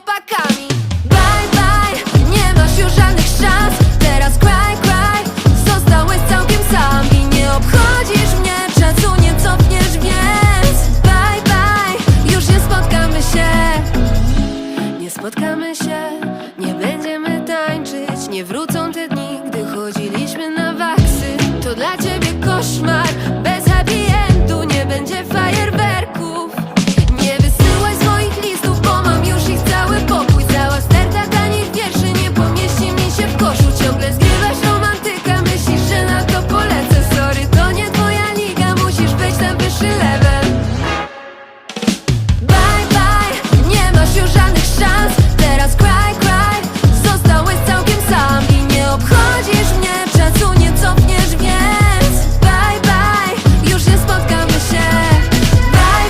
chłopakami. Bye bye, nie masz już żadnych szans. Teraz cry cry, zostałeś całkiem sam. I nie obchodzisz mnie, czasu nie cofniesz więc Bye bye, już nie spotkamy się. Nie spotkamy się, nie będziemy tańczyć. Nie wrócą te dni, gdy chodziliśmy na waksy. To dla ciebie koszmar.